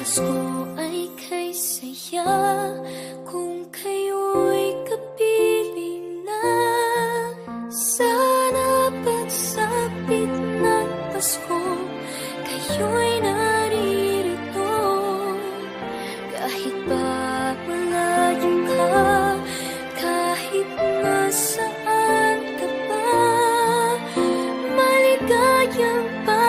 Pasko ay kay saya Kung kayo'y kapiling na Sana pagsapit ng Pasko Kayo'y Kahit pa malayo ka Kahit nasaan ka pa Maligayang pati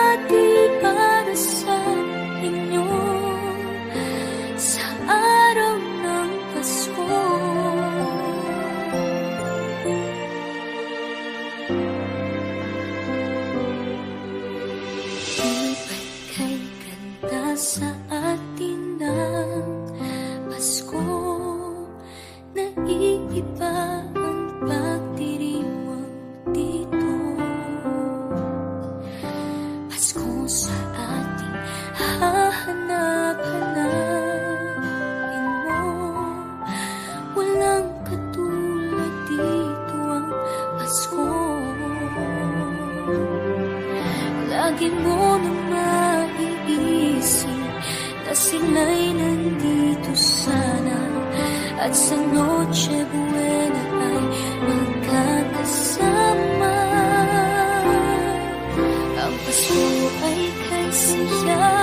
sa atin ng Pasko. Naiiba ang pagdiriwang dito. Pasko sa ating hahanap-hanapin mo. Walang katulad dito ang Pasko. Lagi mo nang maiisip Na sila'y nandito sana. At sa Noche Buena ay magkakasama. Ang Pasko ay kay saya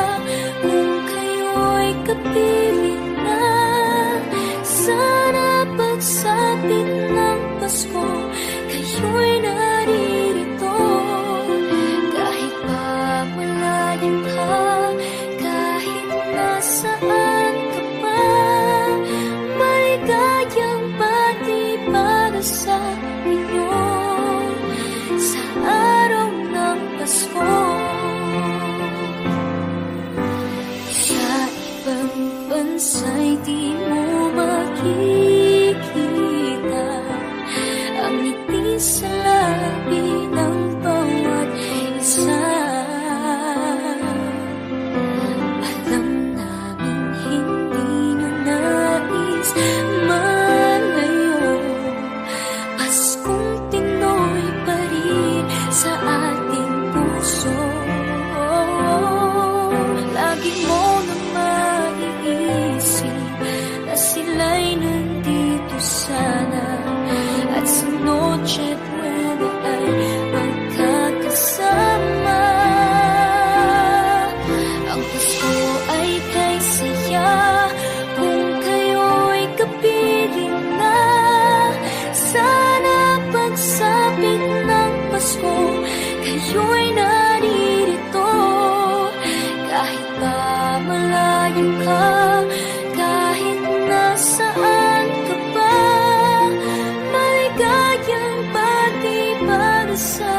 ko Kayo'y naririto Kahit pa malayo ka Kahit nasaan ka pa Maligayang pati para sa'yo